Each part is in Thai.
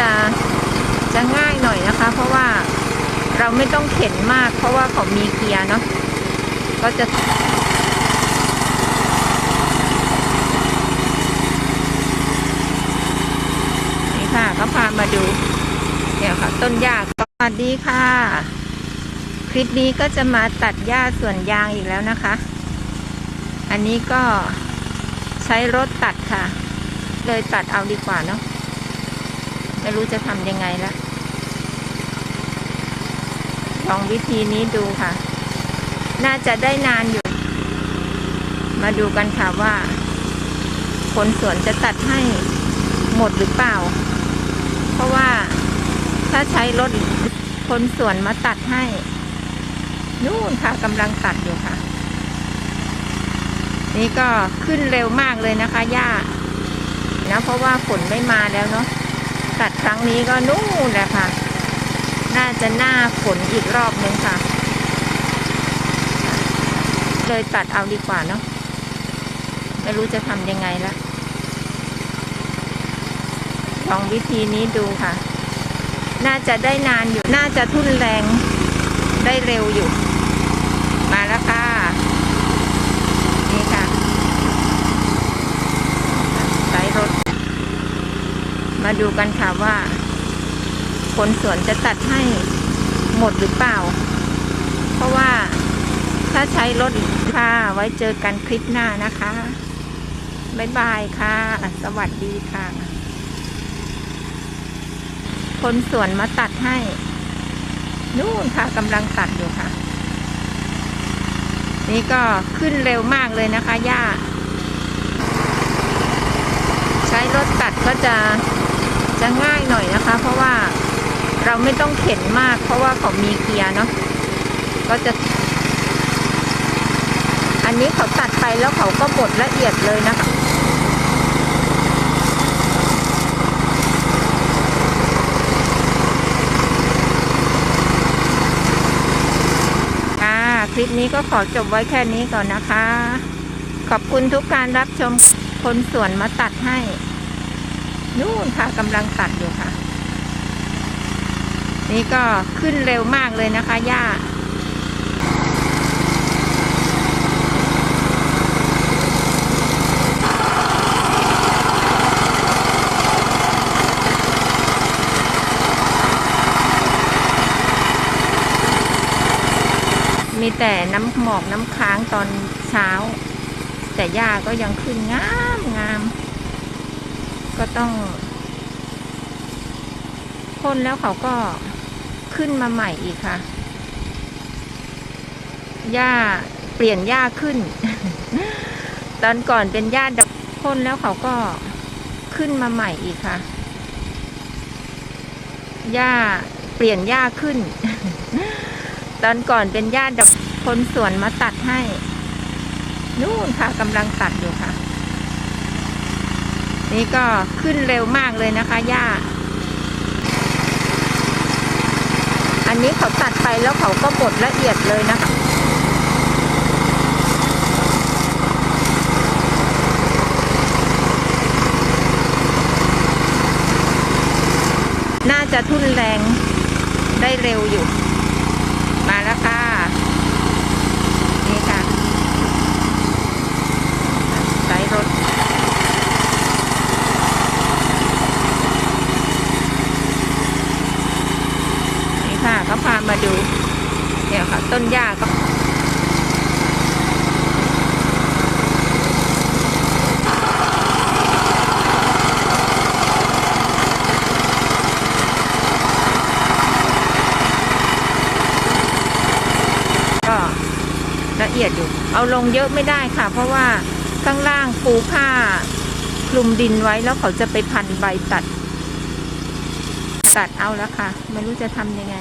จะจะง่ายหน่อยนะคะ เพราะว่าเราไม่ต้องเข็นมาก เพราะว่าเขามีเกียร์เนาะก็จะนี่ค่ะก็พามาดูเนี่ยค่ะ ต้นหญ้าสวัสดีค่ะ คลิปนี้ก็จะมาตัดหญ้าส่วนยางอีกแล้วนะคะ อันนี้ก็ใช้รถตัดค่ะ เลยตัดเอาดีกว่าเนาะ ไม่รู้จะทำยังไงละลองวิธีนี้ดูค่ะ น่าจะได้นานอยู่ มาดูกันค่ะว่า คนสวนจะตัดให้หมดหรือเปล่า เพราะว่าถ้าใช้รถคนสวนมาตัดให้ นู่นค่ะกำลังตัดอยู่ค่ะ นี่ก็ขึ้นเร็วมากเลยนะคะหญ้านะเพราะว่าฝนไม่มาแล้วเนาะ ตัดครั้งนี้ก็นู่นแหละค่ะ น่าจะหน้าฝนอีกรอบนึงค่ะ เลยตัดเอาดีกว่าเนาะ ไม่รู้จะทำยังไงละลองวิธีนี้ดูค่ะ น่าจะได้นานอยู่ น่าจะทุ่นแรงได้เร็วอยู่ มาแล้วค่ะ นี่ค่ะใช้รถ มาดูกันค่ะว่า คนสวนจะตัดให้หมดหรือเปล่า เพราะว่าถ้าใช้รถค่ะไว้เจอกันคลิปหน้านะคะ บ๊ายบายค่ะ สวัสดีค่ะ คนสวนมาตัดให้ นู่นค่ะกำลังตัดอยู่ค่ะ นี่ก็ขึ้นเร็วมากเลยนะคะหญ้า ใช้รถตัดก็จะ จะง่ายหน่อยนะคะ เพราะว่าเราไม่ต้องเข็นมาก เพราะว่าเขามีเกียร์เนาะก็จะ อันนี้เขาตัดไปแล้วเขาก็บดละเอียดเลยนะคะค่ะคลิปนี้ก็ขอจบไว้แค่นี้ก่อนนะคะ ขอบคุณทุกการรับชมคนสวนมาตัดให้ นู่นค่ะกำลังตัดอยู่ค่ะ นี่ก็ขึ้นเร็วมากเลยนะคะหญ้ามีแต่น้ำหมอกน้ำค้างตอนเช้า แต่หญ้าก็ยังขึ้นงามงาม ก็ต้องพ่นแล้วเขาก็ขึ้นมาใหม่อีกค่ะ หญ้าเปลี่ยนหญ้าขึ้น ตอนก่อนเป็นหญ้าดำพ่นแล้วเขาก็ขึ้นมาใหม่อีกค่ะ หญ้าเปลี่ยนหญ้าขึ้น ตอนก่อนเป็นหญ้าดำคนสวนมาตัดให้ นู่นค่ะกำลังตัดอยู่ค่ะ นี่ก็ขึ้นเร็วมากเลยนะคะหญ้า อันนี้เขาตัดไปแล้วเขาก็บดละเอียดเลยนะคะน่าจะทุ่นแรงได้เร็วอยู่ มาแล้วค่ะ นี่ค่ะใช้รถ นี่ค่ะก็พามาดู เนี่ยค่ะ ต้นหญ้าก็ ก็ ละเอียดอยู่ เอาลงเยอะไม่ได้ค่ะ เพราะว่าข้างล่างปูผ้าคลุมดินไว้แล้วเขาจะไปพันใบตัด ตัดเอาแล้วค่ะ ไม่รู้จะทำยังไง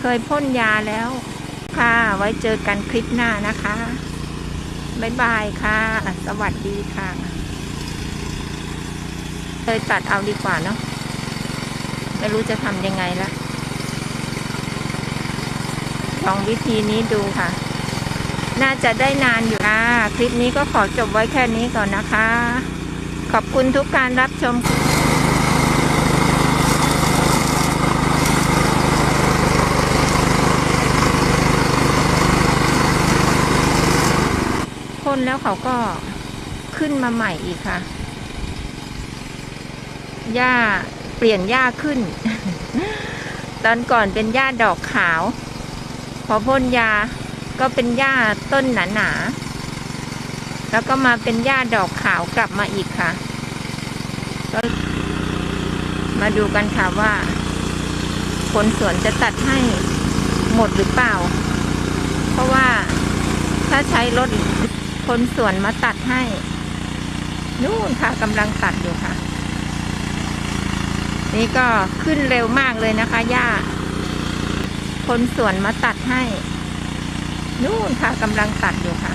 เคยพ่นยาแล้ว ค่ะ ไว้เจอกันคลิปหน้านะคะ บ๊ายบายค่ะ สวัสดีค่ะเคยตัดเอาดีกว่าเนาะไม่รู้จะทำยังไงละลองวิธีนี้ดูค่ะ น่าจะได้นานอยู่คะคลิปนี้ก็ขอจบไว้แค่นี้ก่อนนะคะ ขอบคุณทุกการรับชมพ่นแล้วเขาก็ขึ้นมาใหม่อีกค่ะ หญ้าเปลี่ยนหญ้าขึ้น ตอนก่อนเป็นหญ้าดอกขาว พอพ่นยา ก็เป็นหญ้าต้นหนาๆแล้วก็มาเป็นหญ้าดอกขาวกลับมาอีกค่ะ ก็มาดูกันค่ะว่า คนสวนจะตัดให้หมดหรือเปล่า เพราะว่าถ้าใช้รถคนสวนมาตัดให้ นู่นค่ะกำลังตัดอยู่ค่ะ นี่ก็ขึ้นเร็วมากเลยนะคะหญ้า คนสวนมาตัดให้ นู่นค่ะกำลังตัดอยู่ค่ะ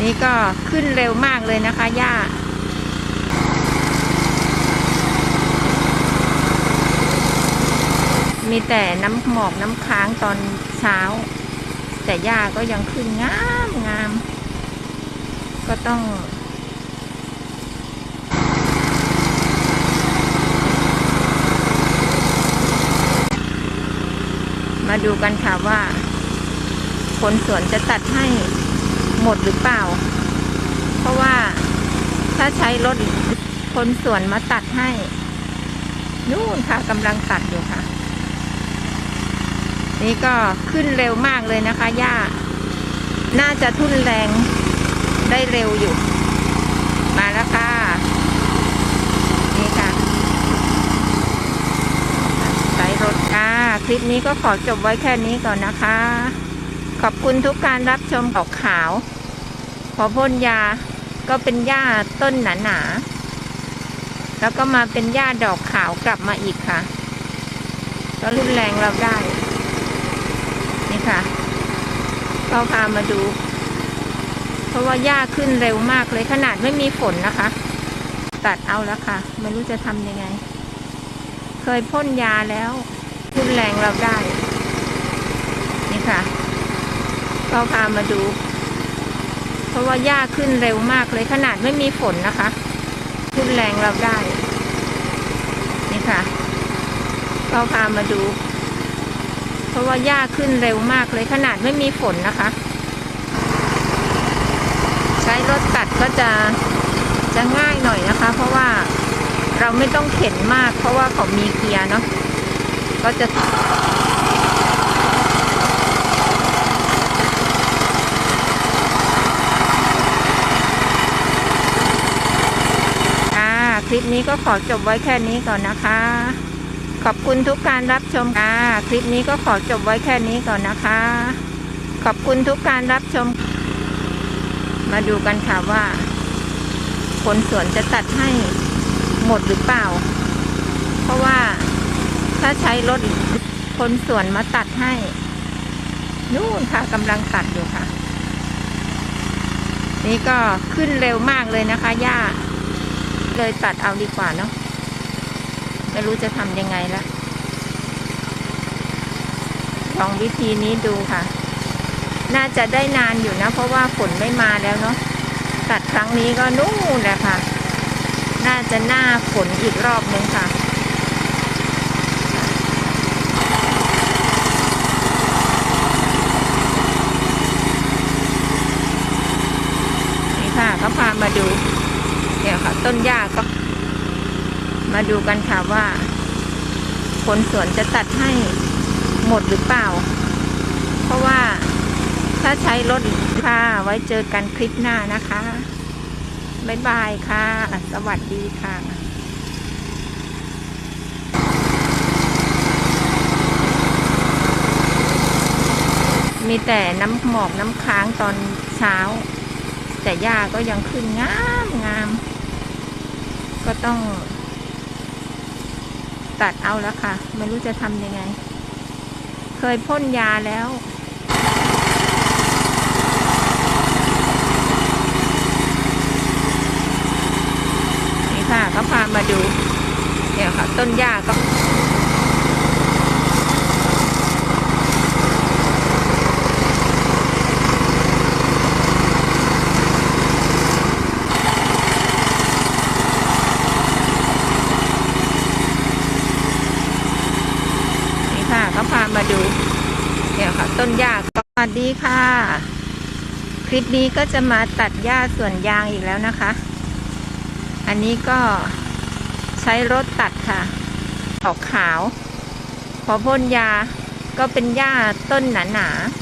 นี่ก็ขึ้นเร็วมากเลยนะคะหญ้ามีแต่น้ำหมอกน้ำค้างตอนเช้า แต่หญ้าก็ยังขึ้นงามงาม ก็ต้องมาดูกันค่ะว่า คนสวนจะตัดให้หมดหรือเปล่า เพราะว่าถ้าใช้รถคนสวนมาตัดให้ นู่นค่ะกำลังตัดอยู่ค่ะ นี่ก็ขึ้นเร็วมากเลยนะคะหญ้า น่าจะทุ่นแรงได้เร็วอยู่ มาแล้วค่ะ นี่ค่ะใช้รถค่ะ คลิปนี้ก็ขอจบไว้แค่นี้ก่อนนะคะ ขอบคุณทุกการรับชมออกขาว พอพ่นยาก็เป็นหญ้าต้นหนาๆ แล้วก็มาเป็นหญ้าดอกขาวกลับมาอีกค่ะ ก็รุนแรงเราได้ นี่ค่ะ ก็พามาดู เพราะว่าหญ้าขึ้นเร็วมากเลยขนาดไม่มีฝนนะคะ ตัดเอาแล้วค่ะ ไม่รู้จะทำยังไง เคยพ่นยาแล้วรุนแรงเราได้ นี่ค่ะ ก็พามาดู เพราะว่าหญ้าขึ้นเร็วมากเลยขนาดไม่มีฝนนะคะรุนแรงเราได้ นี่ค่ะ ก็พามาดู เพราะว่าหญ้าขึ้นเร็วมากเลยขนาดไม่มีฝนนะคะ ใช้รถตัดก็จะจะง่ายหน่อยนะคะ เพราะว่าเราไม่ต้องเข็นมาก เพราะว่าเขามีเกียร์เนาะก็จะ ค่ะ ค ลิปนี้ก็ขอจบไว้แค่นี้ก่อนนะคะ ขอบคุณทุกการรับชมค่ะคลิปนี้ก็ขอจบไว้แค่นี้ก่อนนะคะ ขอบคุณทุกการรับชม มาดูกันค่ะว่า คนสวนจะตัดให้หมดหรือเปล่า เพราะว่าถ้าใช้รถคนสวนมาตัดให้นู่นค่ะกำลังตัดอยู่ค่ะ นี่ก็ขึ้นเร็วมากเลยนะคะหญ้า เลยตัดเอาดีกว่าเนาะไม่รู้จะทำยังไงละลองวิธีนี้ดูค่ะ น่าจะได้นานอยู่นะ เพราะว่าฝนไม่มาแล้วเนาะตัดครั้งนี้ก็นู่นแหละค่ะ น่าจะหน้าฝนอีกรอบนึงค่ะ นี่ค่ะก็พามาดู เดี๋ยวค่ะ ต้นหญ้าก็ มาดูกันค่ะว่า คนสวนจะตัดให้หมดหรือเปล่า เพราะว่าถ้าใช้รถค่ะไว้เจอกันคลิปหน้านะคะ บ๊ายบายค่ะ สวัสดีค่ะมีแต่น้ำหมอกน้ำค้างตอนเช้า แต่หญ้าก็ยังขึ้นงามงาม ก็ต้อง ตัดเอาแล้วค่ะ ไม่รู้จะทำยังไง เคยพ่นยาแล้วนี่ค่ะก็พามาดู เนี่ยค่ะ ต้นหญ้าก็ ก็พามาดู เนี่ยค่ะ ต้นหญ้าสวัสดีค่ะ คลิปนี้ก็จะมาตัดหญ้าส่วนยางอีกแล้วนะคะ อันนี้ก็ใช้รถตัดค่ะออกขาว พอพ่นยาก็เป็นหญ้าต้นหนาๆ